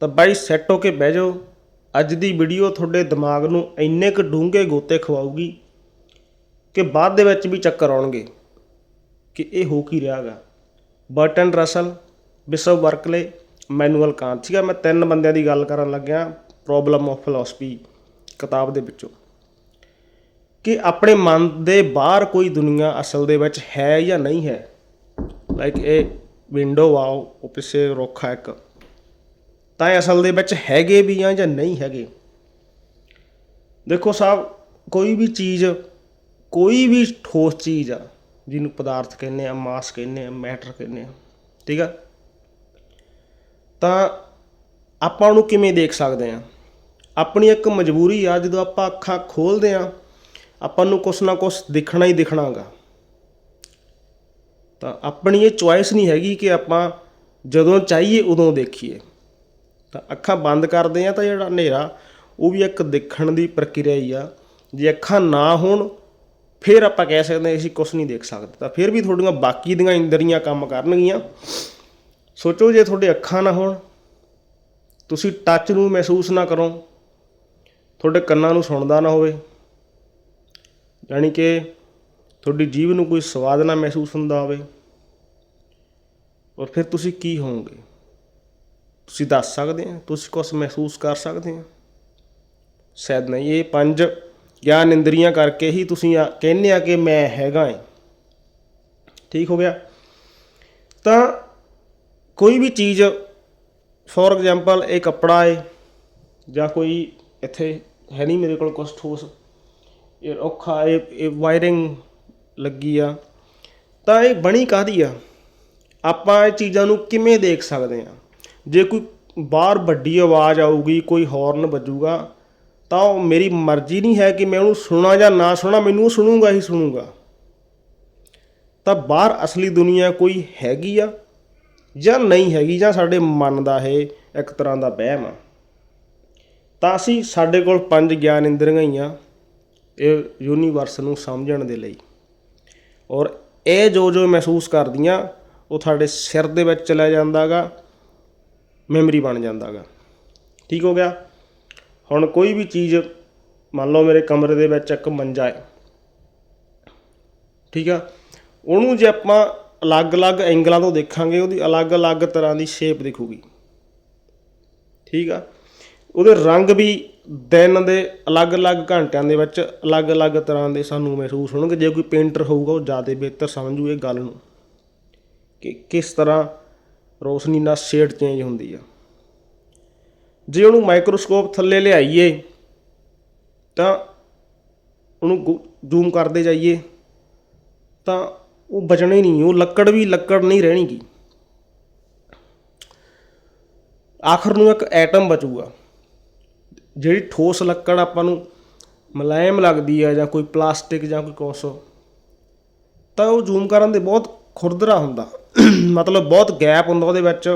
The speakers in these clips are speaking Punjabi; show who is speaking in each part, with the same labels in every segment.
Speaker 1: ਤਾਂ ਬਾਈ ਸੈੱਟ ਹੋ ਕੇ ਬਹਿ ਜਾਓ। ਅੱਜ ਦੀ ਵੀਡੀਓ ਤੁਹਾਡੇ ਦਿਮਾਗ ਨੂੰ ਇੰਨੇ ਕੁ ਡੂੰਘੇ ਗੋਤੇ ਖਵਾਊਗੀ ਕਿ ਬਾਅਦ ਦੇ ਵਿੱਚ ਵੀ ਚੱਕਰ ਆਉਣਗੇ ਕਿ ਇਹ ਹੋ ਕੀ ਰਿਹਾ ਗਾ ਬਰਟਨ ਰਸਲ ਵਿਸ਼ਵ ਵਰਕਲੇ ਮੈਨੂਅਲ ਕਾਂਤ ਸੀਗਾ ਮੈਂ ਤਿੰਨ ਬੰਦਿਆਂ ਦੀ ਗੱਲ ਕਰਨ ਲੱਗਿਆ ਪ੍ਰੋਬਲਮ ਆਫ ਫਿਲਾਸਫੀ ਕਿਤਾਬ ਦੇ ਵਿੱਚੋਂ ਕਿ ਆਪਣੇ ਮਨ ਦੇ ਬਾਹਰ ਕੋਈ ਦੁਨੀਆ ਅਸਲ ਦੇ ਵਿੱਚ ਹੈ ਜਾਂ ਨਹੀਂ ਹੈ। ਲਾਈਕ ਇਹ ਵਿੰਡੋ ਆ, ਉਹ ਪਿੱਛੇ ਰੁੱਖ ਇੱਕ। ਤਾਂ ਇਹ ਅਸਲ ਦੇ ਵਿੱਚ ਹੈਗੇ ਵੀ ਆ ਜਾਂ ਨਹੀਂ ਹੈਗੇ। ਦੇਖੋ ਸਾਹਿਬ, ਕੋਈ ਵੀ ਚੀਜ਼, ਕੋਈ ਵੀ ਠੋਸ ਚੀਜ਼ ਆ, ਜਿਹਨੂੰ ਪਦਾਰਥ ਕਹਿੰਦੇ ਆ, ਮਾਸ ਕਹਿੰਦੇ ਆ, ਮੈਟਰ ਕਹਿੰਦੇ ਆ, ਠੀਕ ਆ? ਤਾਂ ਆਪਾਂ ਉਹਨੂੰ ਕਿਵੇਂ ਦੇਖ ਸਕਦੇ ਆ? ਆਪਣੀ ਇੱਕ ਮਜਬੂਰੀ ਆ, ਜਦੋਂ ਆਪਾਂ ਅੱਖਾਂ ਖੋਲਦੇ ਆ, ਆਪਾਂ ਨੂੰ ਕੁਛ ਨਾ ਕੁਛ ਦਿਖਣਾ ਹੀ ਦਿਖਣਾਗਾ ਤਾਂ ਆਪਣੀ ਇਹ ਚੁਆਇਸ ਨਹੀਂ ਹੈਗੀ ਕਿ ਆਪਾਂ ਜਦੋਂ ਚਾਹੀਏ ਉਦੋਂ ਦੇਖੀਏ। ਤਾਂ ਅੱਖਾਂ ਬੰਦ ਕਰਦੇ ਆ ਤਾਂ ਜਿਹੜਾ ਹਨੇਰਾ, ਉਹ ਵੀ ਇੱਕ ਦੇਖਣ ਦੀ ਪ੍ਰਕਿਰਿਆ ਹੀ ਆ। ਜੇ ਅੱਖਾਂ ਨਾ ਹੋਣ, ਫਿਰ ਆਪਾਂ ਕਹਿ ਸਕਦੇ ਹਾਂ ਅਸੀਂ ਕੁਝ ਨਹੀਂ ਦੇਖ ਸਕਦੇ। ਤਾਂ ਫਿਰ ਵੀ ਤੁਹਾਡੀਆਂ ਬਾਕੀ ਦੀਆਂ ਇੰਦਰੀਆਂ ਕੰਮ ਕਰਨਗੀਆਂ। ਸੋਚੋ ਜੇ ਤੁਹਾਡੇ ਅੱਖਾਂ ਨਾ ਹੋਣ, ਤੁਸੀਂ ਟੱਚ ਨੂੰ ਮਹਿਸੂਸ ਨਾ ਕਰੋ। ਤੁਹਾਡੇ ਕੰਨਾਂ ਨੂੰ ਸੁਣਦਾ ਨਾ ਹੋਵੇ। ਯਾਨੀ ਕਿ ਤੁਹਾਡੀ ਜੀਭ ਨੂੰ ਕੋਈ ਸਵਾਦ ਨਾ ਮਹਿਸੂਸ ਹੁੰਦਾ ਹੋਵੇ। ਔਰ ਫਿਰ ਤੁਸੀਂ ਕੀ ਹੋਵੋਗੇ? ਤੁਸੀਂ ਦੱਸ ਸਕਦੇ ਆ, ਤੁਸੀਂ ਕੁਝ ਮਹਿਸੂਸ ਕਰ ਸਕਦੇ ਆ। ਸ਼ਾਇਦ ਨਹੀਂ, ਇਹ ਪੰਜ ਗਿਆਨ ਇੰਦਰੀਆਂ ਕਰਕੇ ਹੀ ਤੁਸੀਂ ਆ- ਕਹਿੰਦੇ ਆ ਕਿ ਮੈਂ ਹੈਗਾ ਏ ਠੀਕ ਹੋ ਗਿਆ? ਤਾਂ ਕੋਈ ਵੀ ਚੀਜ਼ ਫੋਰ ਐਗਜ਼ਾਮਪਲ ਇਹ ਕੱਪੜਾ ਏ, ਜਾਂ ਕੋਈ ਇੱਥੇ ਹੈ ਨਹੀਂ ਮੇਰੇ ਕੋਲ ਕੁਝ ਠੋਸ, ਇਹ ਔਖਾ, ਇਹ ਇਹ ਵਾਇਰਿੰਗ ਲੱਗੀ ਆ, ਤਾਂ ਇਹ ਬਣੀ ਕਾਹਦੀ ਆ? ਆਪਾਂ ਇਹ ਚੀਜ਼ਾਂ ਨੂੰ ਕਿਵੇਂ ਦੇਖ ਸਕਦੇ ਆ? ਜੇ ਕੋਈ ਬਾਹਰ ਵੱਡੀ ਆਵਾਜ਼ ਆਊਗੀ, ਕੋਈ ਹਾਰਨ ਵੱਜੂਗਾ, ਤਾਂ ਉਹ ਮੇਰੀ ਮਰਜ਼ੀ ਨਹੀਂ ਹੈ ਕਿ ਮੈਂ ਉਹਨੂੰ ਸੁਣਾ ਜਾਂ ਨਾ ਸੁਣਾ, ਮੈਨੂੰ ਸੁਣੂਗਾ ਹੀ ਸੁਣੂਗਾ। ਤਾਂ ਬਾਹਰ ਅਸਲੀ ਦੁਨੀਆ ਕੋਈ ਹੈਗੀ ਆ ਜਾਂ ਨਹੀਂ ਹੈਗੀ, ਜਾਂ ਸਾਡੇ ਮਨ ਦਾ ਇਹ ਇੱਕ ਤਰ੍ਹਾਂ ਦਾ ਵਹਿਮ ਆ। ਤਾਂ ਅਸੀਂ ਸਾਡੇ ਕੋਲ ਪੰਜ ਗਿਆਨ ਇੰਦਰੀਆਂ ਹੀ ਆ, ਇਹ ਯੂਨੀਵਰਸ ਨੂੰ ਸਮਝਣ ਦੇ ਲਈ। ਔਰ ਇਹ ਜੋ ਜੋ ਮਹਿਸੂਸ ਕਰਦੀਆਂ, ਉਹ ਤੁਹਾਡੇ ਸਿਰ ਦੇ ਵਿੱਚ ਚਲਾ ਜਾਂਦਾਗਾ ਮੈਮਰੀ ਬਣ ਜਾਂਦਾ ਗਾ। ਠੀਕ ਹੋ ਗਿਆ? ਹੁਣ ਕੋਈ ਵੀ ਚੀਜ਼, ਮੰਨ ਲਓ ਮੇਰੇ ਕਮਰੇ ਦੇ ਵਿੱਚ ਇੱਕ ਮੰਜਾ ਹੈ। ਠੀਕ ਆ? ਉਹਨੂੰ ਜੇ ਆਪਾਂ ਅਲੱਗ-ਅਲੱਗ ਐਂਗਲਾਂ ਤੋਂ ਦੇਖਾਂਗੇ, ਉਹਦੀ ਅਲੱਗ-ਅਲੱਗ ਤਰ੍ਹਾਂ ਦੀ ਸ਼ੇਪ ਦਿਖੂਗੀ। ਠੀਕ ਆ? ਉਹਦੇ ਰੰਗ ਵੀ ਦਿਨ ਦੇ ਅਲੱਗ-ਅਲੱਗ ਘੰਟਿਆਂ ਦੇ ਵਿੱਚ ਅਲੱਗ-ਅਲੱਗ ਤਰ੍ਹਾਂ ਦੇ ਸਾਨੂੰ ਮਹਿਸੂਸ ਹੋਣਗੇ। ਜੇ ਕੋਈ ਪੇਂਟਰ ਹੋਊਗਾ, ਉਹ ਜ਼ਿਆਦਾ ਬਿਹਤਰ ਸਮਝੂ ਇਹ ਗੱਲ ਨੂੰ ਕਿ ਕਿਸ ਤਰ੍ਹਾਂ ਰੋਸ਼ਨੀ ਨਾਲ ਸ਼ੇਡ ਚੇਂਜ ਹੁੰਦੀ ਆ। ਜੇ ਉਹਨੂੰ ਮਾਈਕਰੋਸਕੋਪ ਥੱਲੇ ਲਿਆਈਏ, ਤਾਂ ਉਹਨੂੰ ਜ਼ੂਮ ਕਰਦੇ ਜਾਈਏ, ਤਾਂ ਉਹ ਬਚਣਾ ਹੀ ਨਹੀਂ, ਉਹ ਲੱਕੜ ਵੀ ਲੱਕੜ ਨਹੀਂ ਰਹਿਣੀਗੀ। ਆਖਰ ਨੂੰ ਇੱਕ ਐਟਮ ਬਚੂਗਾ। ਜਿਹੜੀ ਠੋਸ ਲੱਕੜ ਆਪਾਂ ਨੂੰ ਮੁਲਾਇਮ ਲੱਗਦੀ ਆ ਜਾਂ ਕੋਈ ਪਲਾਸਟਿਕ ਜਾਂ ਕੋਈ ਕੁਛ, ਤਾਂ ਉਹ ਜ਼ੂਮ ਕਰਨ ਦੇ ਬਹੁਤ ਖੁਰਦਰਾ ਹੁੰਦਾ। ਮਤਲਬ ਬਹੁਤ ਗੈਪ ਹੁੰਦਾ ਉਹਦੇ ਵਿੱਚ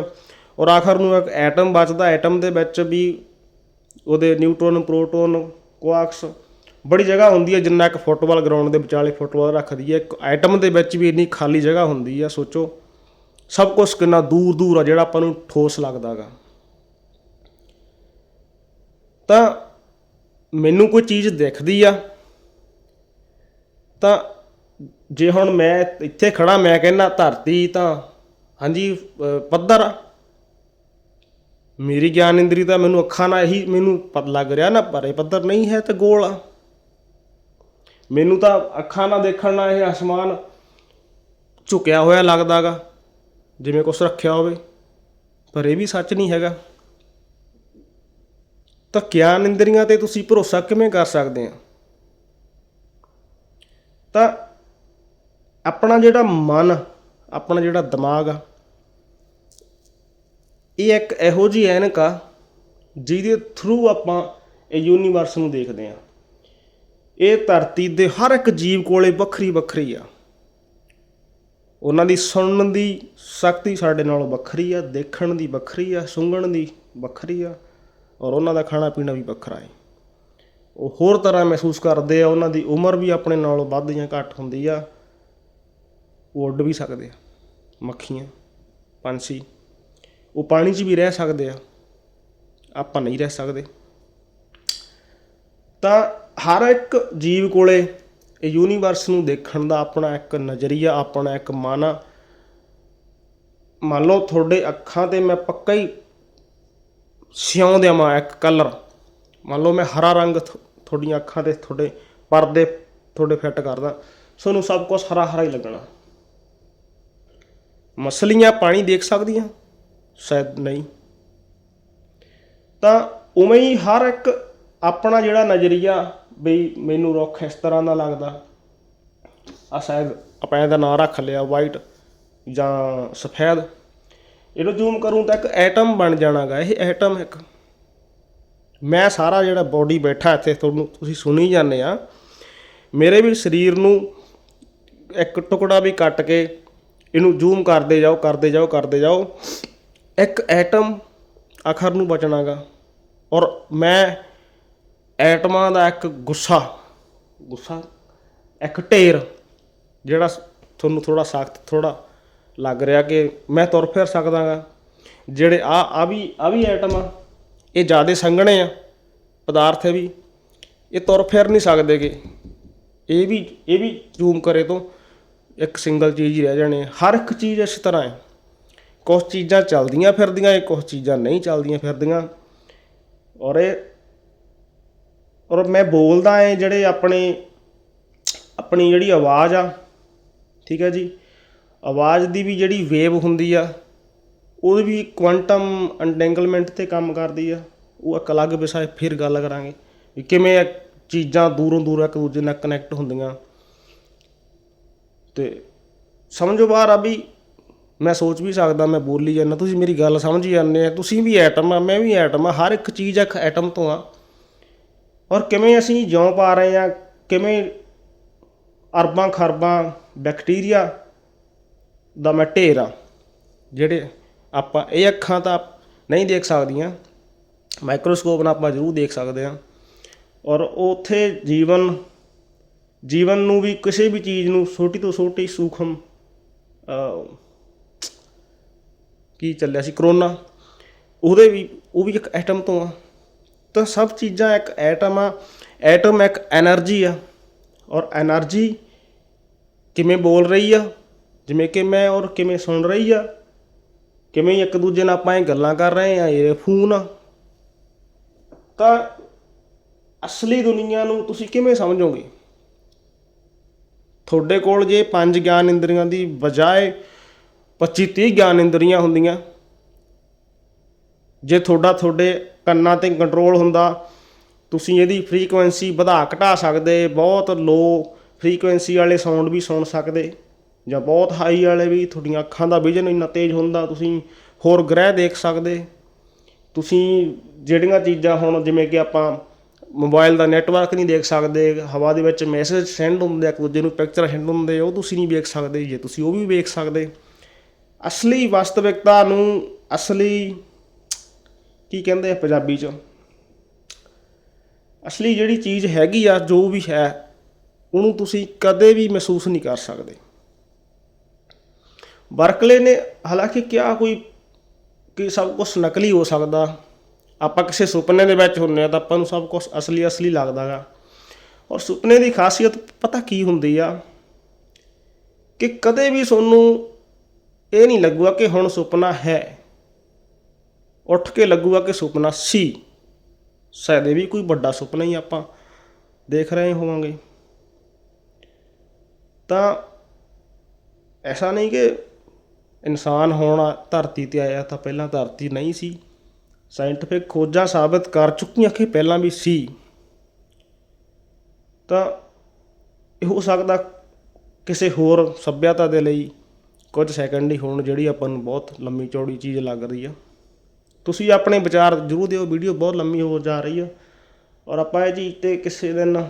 Speaker 1: ਔਰ ਆਖਰ ਨੂੰ ਇੱਕ ਐਟਮ ਬਚਦਾ ਐਟਮ ਦੇ ਵਿੱਚ ਵੀ ਉਹਦੇ ਨਿਊਟਰੋਨ ਪ੍ਰੋਟੋਨ ਕੁਆਰਕਸ ਬੜੀ ਜਗ੍ਹਾ ਹੁੰਦੀ ਹੈ ਜਿੰਨਾ ਇੱਕ ਫੁੱਟਬਾਲ ਗਰਾਊਂਡ ਦੇ ਵਿਚਾਲੇ ਫੁੱਟਬਾਲ ਰੱਖਦੀ ਹੈ। ਇੱਕ ਐਟਮ ਦੇ ਵਿੱਚ ਵੀ ਇੰਨੀ ਖਾਲੀ ਜਗ੍ਹਾ ਹੁੰਦੀ ਹੈ, ਸੋਚੋ। ਸਭ ਕੁਝ ਕਿੰਨਾ ਦੂਰ ਦੂਰ ਆ ਜਿਹੜਾ ਆਪਾਂ ਨੂੰ ਠੋਸ ਲੱਗਦਾਗਾ ਤਾਂ ਮੈਨੂੰ ਕੋਈ ਚੀਜ਼ ਦਿਖਦੀ ਆ, ਤਾਂ ਜੇ ਹੁਣ ਮੈਂ ਇੱਥੇ ਖੜਾ, ਮੈਂ ਕਹਿੰਦਾ ਧਰਤੀ ਤਾਂ, ਹਾਂਜੀ ਪੱਧਰ ਆ। ਮੇਰੀ ਗਿਆਨ ਇੰਦਰੀ ਤਾਂ ਮੈਨੂੰ ਅੱਖਾਂ ਨਾਲ ਹੀ ਮੈਨੂੰ ਪਤਾ ਲੱਗ ਰਿਹਾ ਨਾ, ਪਰ ਇਹ ਪੱਧਰ ਨਹੀਂ ਹੈ ਤੇ ਗੋਲ ਆ। ਮੈਨੂੰ ਤਾਂ ਅੱਖਾਂ ਨਾਲ ਦੇਖਣ ਨਾਲ ਇਹ ਅਸਮਾਨ ਝੁਕਿਆ ਹੋਇਆ ਲੱਗਦਾਗਾ ਜਿਵੇਂ ਕੁਛ ਰੱਖਿਆ ਹੋਵੇ, ਪਰ ਇਹ ਵੀ ਸੱਚ ਨਹੀਂ ਹੈਗਾ। ਤਾਂ ਗਿਆਨ ਇੰਦਰੀਆਂ ਤੇ ਤੁਸੀਂ ਭਰੋਸਾ ਕਿਵੇਂ ਕਰ ਸਕਦੇ ਆ? ਤਾਂ ਆਪਣਾ ਜਿਹੜਾ ਮਨ, ਆਪਣਾ ਜਿਹੜਾ ਦਿਮਾਗ ਆ, ਇਹ ਇੱਕ ਇਹੋ ਜਿਹੀ ਐਨਕ ਆ ਜਿਹਦੇ ਥਰੂ ਆਪਾਂ ਇਹ ਯੂਨੀਵਰਸ ਨੂੰ ਦੇਖਦੇ ਆ। ਇਹ ਧਰਤੀ ਦੇ ਹਰ ਇੱਕ ਜੀਵ ਕੋਲੇ ਵੱਖਰੀ ਵੱਖਰੀ ਆ। ਉਹਨਾਂ ਦੀ ਸੁਣਨ ਦੀ ਸ਼ਕਤੀ ਸਾਡੇ ਨਾਲੋਂ ਵੱਖਰੀ ਆ, ਦੇਖਣ ਦੀ ਵੱਖਰੀ ਆ, ਸੁੰਘਣ ਦੀ ਵੱਖਰੀ ਆ, ਔਰ ਉਹਨਾਂ ਦਾ ਖਾਣਾ ਪੀਣਾ ਵੀ ਵੱਖਰਾ ਹੈ ਉਹ ਹੋਰ ਤਰ੍ਹਾਂ ਮਹਿਸੂਸ ਕਰਦੇ ਆ, ਉਹਨਾਂ ਦੀ ਉਮਰ ਵੀ ਆਪਣੇ ਨਾਲੋਂ ਵੱਧ ਜਾਂ ਘੱਟ ਹੁੰਦੀ ਆ। ਉਹ ਉੱਡ ਵੀ ਸਕਦੇ ਆ, ਮੱਖੀਆਂ, ਪੰਛੀ, ਉਹ ਪਾਣੀ 'ਚ ਵੀ ਰਹਿ ਸਕਦੇ ਆ, ਆਪਾਂ ਨਹੀਂ ਰਹਿ ਸਕਦੇ। ਤਾਂ ਹਰ ਇੱਕ ਜੀਵ ਕੋਲੇ ਇਹ ਯੂਨੀਵਰਸ ਨੂੰ ਦੇਖਣ ਦਾ ਆਪਣਾ ਇੱਕ ਨਜ਼ਰੀਆ, ਆਪਣਾ ਇੱਕ ਮਨ ਆ ਮੰਨ ਲਓ ਤੁਹਾਡੇ ਅੱਖਾਂ ਤੇ ਮੈਂ ਪੱਕਾ ਹੀ ਸਿਉਂ ਦੇਵਾਂ ਇੱਕ ਕਲਰ ਮੰਨ ਲਓ ਮੈਂ ਹਰਾ ਰੰਗ ਥ- ਤੁਹਾਡੀਆਂ ਅੱਖਾਂ ਤੇ ਤੁਹਾਡੇ ਪਰਦੇ ਤੁਹਾਡੇ ਫਿੱਟ ਕਰਦਾ। ਤੁਹਾਨੂੰ ਸਭ ਕੁਝ ਹਰਾ ਹਰਾ ਹੀ ਲੱਗਣਾ। ਮਛਲੀਆਂ ਪਾਣੀ ਦੇਖ ਸਕਦੀਆਂ? ਸ਼ਾਇਦ ਨਹੀਂ। ਤਾਂ ਉਵੇਂ ਹੀ ਹਰ ਇੱਕ ਆਪਣਾ ਜਿਹੜਾ ਨਜ਼ਰੀਆ ਬਈ ਮੈਨੂੰ ਰੁੱਖ ਇਸ ਤਰ੍ਹਾਂ ਦਾ ਲੱਗਦਾ। ਆ ਸ਼ਾਇਦ ਆਪਾਂ ਇਹਦਾ ਨਾਂ ਰੱਖ ਲਿਆ ਵਾਈਟ ਜਾਂ ਸਫੈਦ। ਇਹਨੂੰ ਜ਼ੂਮ ਕਰੂੰ ਤਾਂ ਇੱਕ ਐਟਮ ਬਣ ਜਾਣਾਗਾ, ਇਹ ਐਟਮ ਇੱਕ। ਮੈਂ ਸਾਰਾ ਜਿਹੜਾ ਬੋਡੀ ਬੈਠਾ ਇੱਥੇ, ਤੁਹਾਨੂੰ ਤੁਸੀਂ ਸੁਣੀ ਜਾਂਦੇ ਆ। ਮੇਰੇ ਵੀ ਸਰੀਰ ਨੂੰ ਇੱਕ ਟੁਕੜਾ ਵੀ ਕੱਟ ਕੇ ਇਹਨੂੰ ਜ਼ੂਮ ਕਰਦੇ ਜਾਓ ਕਰਦੇ ਜਾਓ ਕਰਦੇ ਜਾਓ। ਇੱਕ ਐਟਮ ਆਖਰ ਨੂੰ ਬਚਣਾਗਾ। ਔਰ ਮੈਂ ਐਟਮਾਂ ਦਾ ਇੱਕ ਗੁੱਸਾ ਗੁੱਸਾ, ਇੱਕ ਢੇਰ ਜਿਹੜਾ ਤੁਹਾਨੂੰ ਥੋੜਾ ਸਖਤ ਥੋੜਾ ਲੱਗ ਰਿਹਾ ਕਿ ਮੈਂ ਤੁਰ ਫਿਰ ਸਕਦਾਗਾ। ਜਿਹੜੇ ਆ ਆ ਵੀ ਆ ਵੀ ਐਟਮ ਆ। ਇਹ ਜਿਆਦੇ ਸੰਘਣੇ ਆ, ਪਦਾਰਥ ਹੈ ਵੀ। ਇਹ ਤੁਰ ਫਿਰ ਨਹੀਂ ਸਕਦੇਗੇ। ਇਹ ਵੀ ਇਹ ਵੀ ਜ਼ੂਮ ਕਰੇ ਤੋਂ। ਇੱਕ ਸਿੰਗਲ ਚੀਜ਼ ਹੀ ਰਹਿ ਜਾਣੇ ਹਰ ਇੱਕ ਚੀਜ਼ ਇਸ ਤਰ੍ਹਾਂ ਹੈ। ਕੁਝ ਚੀਜ਼ਾਂ ਚੱਲਦੀਆਂ ਫਿਰਦੀਆਂ ਇਹ ਕੁਝ ਚੀਜ਼ਾਂ ਨਹੀਂ ਚੱਲਦੀਆਂ ਫਿਰਦੀਆਂ। ਔਰ ਇਹ ਔਰ ਮੈਂ ਬੋਲਦਾ ਏ ਜਿਹੜੇ ਆਪਣੇ ਆਪਣੀ ਜਿਹੜੀ ਆਵਾਜ਼ ਆ, ਠੀਕ ਹੈ ਜੀ? ਆਵਾਜ਼ ਦੀ ਵੀ ਜਿਹੜੀ ਵੇਵ ਹੁੰਦੀ ਆ, ਉਹ ਵੀ ਕੁਆਂਟਮ ਅੰਟੈਂਗਲਮੈਂਟ ਤੇ ਕੰਮ ਕਰਦੀ ਆ। ਉਹ ਇੱਕ ਅਲੱਗ ਵਿਸ਼ਾ ਫਿਰ ਗੱਲ ਕਰਾਂਗੇ। ਵੀ ਕਿਵੇਂ ਚੀਜ਼ਾਂ ਦੂਰੋਂ ਦੂਰ ਇੱਕ ਦੂਜੇ ਨਾਲ ਕਨੈਕਟ ਹੁੰਦੀਆਂ। ਤੇ ਸਮਝੋ ਬਾਹਰ ਆ ਵੀ ਮੈਂ ਸੋਚ ਵੀ ਸਕਦਾ, ਮੈਂ ਬੋਲੀ ਜਾਂਦਾ, ਤੁਸੀਂ ਮੇਰੀ ਗੱਲ ਸਮਝ ਹੀ ਜਾਂਦੇ ਆ, ਤੁਸੀਂ ਵੀ ਐਟਮ ਆ, ਮੈਂ ਵੀ ਐਟਮ ਆ, ਹਰ ਇੱਕ ਚੀਜ਼ ਇੱਕ ਐਟਮ ਤੋਂ ਆ। ਔਰ ਕਿਵੇਂ ਅਸੀਂ ਜਿਉਂ ਪਾ ਰਹੇ ਆ, ਕਿਵੇਂ ਅਰਬਾਂ, ਖਰਬਾਂ, ਬੈਕਟੀਰੀਆ ਦਾ ਮੈਂ ਢੇਰ ਆ, ਜਿਹੜੇ ਆਪਾਂ, ਇਹ ਅੱਖਾਂ ਤਾਂ ਨਹੀਂ ਦੇਖ ਸਕਦੀਆਂ, ਮਾਈਕਰੋਸਕੋਪ ਨਾਲ ਆਪਾਂ ਜ਼ਰੂਰ ਦੇਖ ਸਕਦੇ ਹਾਂ ਔਰ ਉੱਥੇ ਜੀਵਨ ਜੀਵਨ ਨੂੰ ਵੀ ਕਿਸੇ ਵੀ ਚੀਜ਼ ਨੂੰ ਛੋਟੀ ਤੋਂ ਛੋਟੀ ਸੂਖਮ ਕੀ ਚੱਲਿਆ ਸੀ, ਕਰੋਨਾ, ਉਹਦੇ ਵੀ, ਉਹ ਵੀ ਇੱਕ ਐਟਮ ਤੋਂ ਆ। ਤਾਂ ਸਭ ਚੀਜ਼ਾਂ ਇੱਕ ਐਟਮ ਆ ਐਟਮ ਇੱਕ એનર્ਜੀ ਆ। ਔਰ એનર્ਜੀ ਕਿਵੇਂ ਬੋਲ ਰਹੀ ਆ, ਜਿਵੇਂ ਕਿ ਮੈਂ ਔਰ ਕਿਵੇਂ ਸੁਣ ਰਹੀ ਆ, ਕਿਵੇਂ ਇੱਕ ਦੂਜੇ ਨਾਲ ਆਪਾਂ ਇਹ ਗੱਲਾਂ ਕਰ ਰਹੇ ਆ, ਇਹ ਫੋਨ ਆ। ਤਾਂ ਅਸਲੀ ਦੁਨੀਆ ਨੂੰ ਤੁਸੀਂ ਕਿਵੇਂ ਸਮਝੋਗੇ? ਤੁਹਾਡੇ ਕੋਲ ਜੇ ਪੰਜ ਗਿਆਨ ਇੰਦਰੀਆਂ ਦੀ ਬਜਾਏ 25 30 ਗਿਆਨ ਇੰਦਰੀਆਂ ਹੁੰਦੀਆਂ, ਜੇ ਤੁਹਾਡਾ ਤੁਹਾਡੇ ਕੰਨਾਂ ਤੇ ਕੰਟਰੋਲ ਹੁੰਦਾ, ਤੁਸੀਂ ਇਹਦੀ ਫ੍ਰੀਕੁਐਂਸੀ ਵਧਾ ਘਟਾ ਸਕਦੇ, ਬਹੁਤ ਲੋ ਫ੍ਰੀਕੁਐਂਸੀ ਵਾਲੇ ਸਾਊਂਡ ਵੀ ਸੁਣ ਸਕਦੇ, ਜਾਂ ਬਹੁਤ ਹਾਈ ਵਾਲੇ ਵੀ ਤੁਹਾਡੀਆਂ ਅੱਖਾਂ ਦਾ ਵਿਜ਼ਨ ਇੰਨਾ ਤੇਜ਼ ਹੁੰਦਾ, ਤੁਸੀਂ ਹੋਰ ਗ੍ਰਹਿ ਦੇਖ ਸਕਦੇ, ਤੁਸੀਂ ਜਿਹੜੀਆਂ ਚੀਜ਼ਾਂ ਹੁਣ ਜਿਵੇਂ ਕਿ ਆਪਾਂ ਮੋਬਾਈਲ ਦਾ ਨੈਟਵਰਕ ਨਹੀਂ ਦੇਖ ਸਕਦੇ, ਹਵਾ ਦੇ ਵਿੱਚ ਮੈਸੇਜ ਸੈਂਡ ਹੁੰਦੇ ਆ, ਇੱਕ ਦੂਜੇ ਨੂੰ ਪਿਕਚਰ ਸੈਂਡ ਹੁੰਦੇ ਉਹ ਤੁਸੀਂ ਨਹੀਂ ਵੇਖ ਸਕਦੇ ਜੇ, ਤੁਸੀਂ ਉਹ ਵੀ ਵੇਖ ਸਕਦੇ। ਅਸਲੀ ਵਾਸਤਵਿਕਤਾ ਨੂੰ ਅਸਲੀ ਕੀ ਕਹਿੰਦੇ ਆ ਪੰਜਾਬੀ ਚ? ਅਸਲੀ ਜਿਹੜੀ ਚੀਜ਼ ਹੈਗੀ ਆ, ਜੋ ਵੀ ਹੈ, ਉਹਨੂੰ ਤੁਸੀਂ ਕਦੇ ਵੀ ਮਹਿਸੂਸ ਨਹੀਂ ਕਰ ਸਕਦੇ। ਬਰਕਲੇ ਨੇ ਹਾਲਾਂਕਿ ਕਿਹਾ ਕੋਈ ਕਿ ਸਭ ਕੁਝ ਨਕਲੀ ਹੋ ਸਕਦਾ। ਆਪਾਂ ਕਿਸੇ ਸੁਪਨੇ ਦੇ ਵਿੱਚ ਹੁੰਨੇ ਆ ਤਾਂ ਆਪਾਂ ਨੂੰ ਸਭ ਕੁਝ ਅਸਲੀ ਅਸਲੀ ਲੱਗਦਾਗਾ। ਔਰ ਸੁਪਨੇ ਦੀ ਖਾਸੀਅਤ ਪਤਾ ਕੀ ਹੁੰਦੀ ਆ? ਕਿ ਕਦੇ ਵੀ ਤੁਹਾਨੂੰ ਇਹ ਨਹੀਂ ਲੱਗੂਗਾ ਕਿ ਹੁਣ ਸੁਪਨਾ ਹੈ। ਉੱਠ ਕੇ ਲੱਗੂਗਾ ਕਿ ਸੁਪਨਾ ਸੀ। ਸ਼ਾਇਦ ਵੀ ਕੋਈ ਵੱਡਾ ਸੁਪਨਾ ਹੀ ਆਪਾਂ ਦੇਖ ਰਹੇ ਹੋਵਾਂਗੇ। ਤਾਂ ਐਸਾ ਨਹੀਂ ਕਿ ਇਨਸਾਨ ਹੋਣਾ ਧਰਤੀ ਤੇ ਆਇਆ ਤਾਂ ਪਹਿਲਾਂ ਧਰਤੀ ਨਹੀਂ ਸੀ। ਸਾਇੰਟਿਫਿਕ ਖੋਜਾਂ ਸਾਬਤ ਕਰ ਚੁੱਕੀਆਂ ਕਿ ਪਹਿਲਾਂ ਵੀ ਸੀ। ਤਾਂ ਇਹ ਹੋ ਸਕਦਾ ਕਿਸੇ ਹੋਰ ਸੱਭਿਅਤਾ ਦੇ ਲਈ ਕੁਝ ਸੈਕਿੰਡ ਹੀ ਹੋਣ ਜਿਹੜੀ ਆਪਾਂ ਨੂੰ ਬਹੁਤ ਲੰਮੀ ਚੌੜੀ ਚੀਜ਼ ਲੱਗ ਰਹੀ ਆ। ਤੁਸੀਂ ਆਪਣੇ ਵਿਚਾਰ ਜ਼ਰੂਰ ਦਿਓ, ਵੀਡੀਓ ਬਹੁਤ ਲੰਮੀ ਹੋ ਜਾ ਰਹੀ ਆ। ਔਰ ਆਪਾਂ ਇਹ ਚੀਜ਼ ਤੇ ਕਿਸੇ ਦਿਨ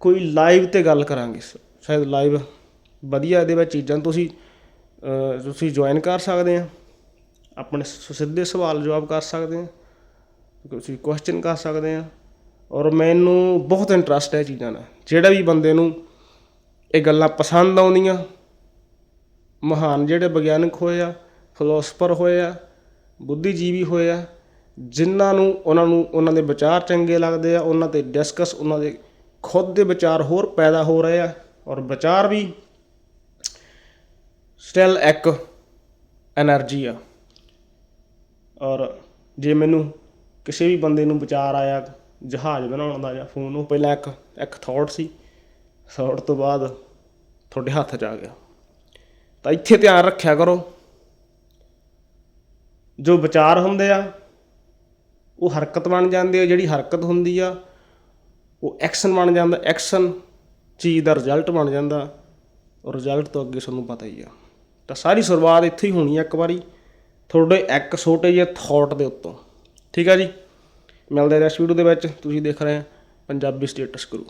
Speaker 1: ਕੋਈ ਲਾਈਵ ਤੇ ਗੱਲ ਕਰਾਂਗੇ। ਸ਼ਾਇਦ ਲਾਈਵ ਵਧੀਆ ਇਹਦੇ ਵਿੱਚ ਚੀਜ਼ਾਂ ਤੁਸੀਂ ਤੁਸੀਂ ਜੁਆਇਨ ਕਰ ਸਕਦੇ ਆ। ਆਪਣੇ ਸਿੱਧੇ ਸਵਾਲ ਜਵਾਬ ਕਰ ਸਕਦੇ ਹਾਂ, ਤੁਸੀਂ ਕੁਐਸਚਨ ਕਰ ਸਕਦੇ ਆ ਔਰ ਮੈਨੂੰ ਬਹੁਤ ਇੰਟਰਸਟ ਹੈ ਚੀਜ਼ਾਂ ਦਾ ਜਿਹੜਾ ਵੀ ਬੰਦੇ ਨੂੰ ਇਹ ਗੱਲਾਂ ਪਸੰਦ ਆਉਂਦੀਆਂ, ਮਹਾਨ ਜਿਹੜੇ ਵਿਗਿਆਨਕ ਹੋਏ ਆ ਫਿਲਾਸਫਰ ਹੋਏ ਆ, ਬੁੱਧੀਜੀਵੀ ਹੋਏ ਆ, ਜਿਨ੍ਹਾਂ ਨੂੰ, ਉਹਨਾਂ ਨੂੰ, ਉਹਨਾਂ ਦੇ ਵਿਚਾਰ ਚੰਗੇ ਲੱਗਦੇ ਆ, ਉਹਨਾਂ ਤੇ ਡਿਸਕਸ ਉਹਨਾਂ ਦੇ ਖੁਦ ਦੇ ਵਿਚਾਰ ਹੋਰ ਪੈਦਾ ਹੋ ਰਹੇ ਆ ਔਰ ਵਿਚਾਰ ਵੀ ਸਟਿਲ ਇੱਕ ਐਨਰਜੀ ਆ। ਔਰ ਜੇ ਮੈਨੂੰ ਕਿਸੇ ਵੀ ਬੰਦੇ ਨੂੰ ਵਿਚਾਰ ਆਇਆ ਜਹਾਜ਼ ਬਣਾਉਣ ਦਾ ਜਾਂ ਫੋਨ ਉਹ ਪਹਿਲਾਂ ਇੱਕ ਇੱਕ ਥਾਟ ਸੀ। ਥਾਟ ਤੋਂ ਬਾਅਦ ਤੁਹਾਡੇ ਹੱਥ 'ਚ ਆ ਗਿਆ। ਤਾਂ ਇੱਥੇ ਧਿਆਨ ਰੱਖਿਆ ਕਰੋ। ਜੋ ਵਿਚਾਰ ਹੁੰਦੇ ਆ, ਉਹ ਹਰਕਤ ਬਣ ਜਾਂਦੇ ਆ। ਜਿਹੜੀ ਹਰਕਤ ਹੁੰਦੀ ਆ, ਉਹ ਐਕਸ਼ਨ ਬਣ ਜਾਂਦਾ। ਐਕਸ਼ਨ ਚੀਜ਼ ਦਾ ਰਿਜ਼ਲਟ ਬਣ ਜਾਂਦਾ। ਔਰ ਰਿਜ਼ਲਟ ਤੋਂ ਅੱਗੇ ਤੁਹਾਨੂੰ ਪਤਾ ਹੀ ਆ। ਤਾਂ ਸਾਰੀ ਸ਼ੁਰੂਆਤ ਇੱਥੇ ਹੀ ਹੋਣੀ ਆ ਇੱਕ ਵਾਰੀ। ਤੁਹਾਡੇ ਇੱਕ ਛੋਟੇ ਜਿਹੇ ਥਾਟ ਦੇ ਉੱਤੋਂ। ਠੀਕ ਆ ਜੀ? ਮਿਲਦੇ ਹਾਂ ਨੈਕਸਟ ਵੀਡੀਓ ਦੇ ਵਿੱਚ। ਤੁਸੀਂ ਦੇਖ ਰਹੇ ਆ ਪੰਜਾਬੀ ਸਟੇਟਸ ਗੁਰੂ